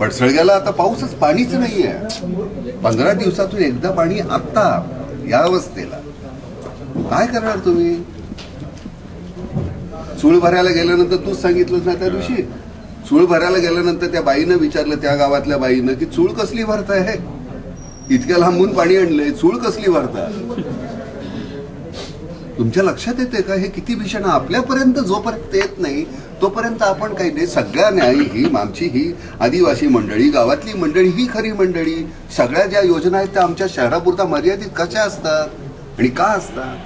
पडसळग्याला आता पाऊसच पाणीच नाहीये. पंधरा दिवसातून एकदा पाणी आत्ता या अवस्थेला. काय करणार तुम्ही? चूळ भरायला गेल्यानंतर तूच सांगितलंस ना त्या दिवशी. चूळ भरायला गेल्यानंतर त्या बाईनं विचारलं त्या गावातल्या बाईनं की चूळ कसली भरताय? इतक्या लांबून पाणी आणलंय चूळ कसली भरता तुमच्या लक्षात येते का? हे किती भीषण आपल्यापर्यंत जोपर्यंत येत नाही तोपर्यंत आपण काही नाही. सगळ्या न्याय ही आमची ही आदिवासी मंडळी गावातली मंडळी ही खरी मंडळी. सगळ्या ज्या योजना आहेत त्या आमच्या शहरापुरता मर्यादित कशा असतात? आणि का असतात?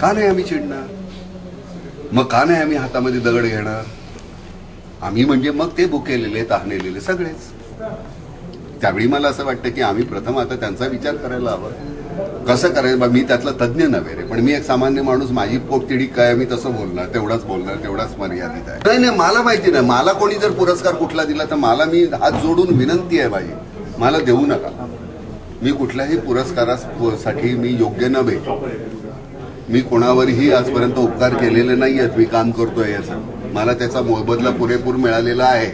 का नाही आम्ही चिडणार? मग का नाही आम्ही हातामध्ये दगड घेणार? आम्ही म्हणजे मग ते बुकेलेले तहानेलेले सगळेच. त्यावेळी मला असं वाटतं की आम्ही प्रथम आता त्यांचा विचार करायला हवा. कसं करायचं? बा, मी त्यातला तज्ज्ञ नव्हे रे पण मी एक सामान्य माणूस माझी पोटतिडी काय मी तसं बोलणार तेवढाच बोलणार तेवढाच मर्यादित आहे. नाही नाही मला माहिती नाही. मला कोणी जर पुरस्कार कुठला दिला तर मला मी हात जोडून विनंती आहे माझी मला देऊ नका. मी कुठल्याही पुरस्कारासाठी मी योग्य नव्हे. मी कोणावरही आजपर्यंत उपकार केलेले नाही आहेत मी काम करतोय याचा. मला त्याचा मोबदला पुरेपूर मिळालेला आहे.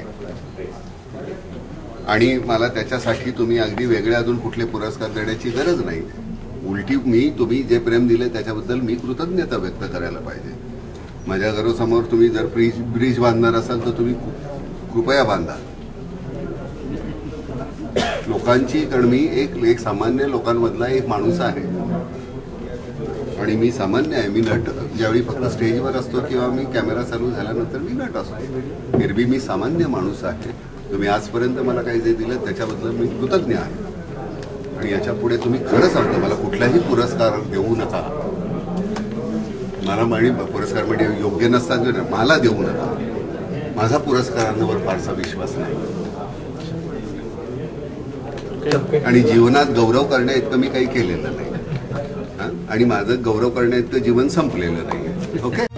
आणि मला त्याच्यासाठी तुम्ही अगदी वेगळे अजून कुठले पुरस्कार देण्याची गरज नाही. उलटी मी तुम्ही जे प्रेम दिले त्याच्याबद्दल मी कृतज्ञता व्यक्त करायला पाहिजे. माझ्या घरासमोर तुम्ही जर ब्रिज ब्रिज बांधणार असाल तर तुम्ही कृपया बांधा. लोकांची कारण मी एक एक सामान्य लोकांमधला एक माणूस आहे. आणि मी सामान्य आहे मी नट. ज्यावेळी फक्त स्टेजवर असतो किंवा मी कॅमेरा चालू झाल्यानंतर मी नट असतो. एरवी मी सामान्य माणूस आहे. तुम्ही आजपर्यंत मला काही जे दिलं त्याच्याबद्दल मी कृतज्ञ आहे. आणि याच्यापुढे तुम्ही खरं सांगतो मला कुठलाही पुरस्कार देऊ नका. मला म्हणे पुरस्कार म्हणजे योग्य नसतात ना, मला देऊ नका. माझा पुरस्कारांवर फारसा विश्वास नाही. आणि जीवनात गौरव करण्या इतकं मी काही केलेलं नाही. आणि माझं गौरव करण्या इतकं जीवन संपलेलं नाही ओके?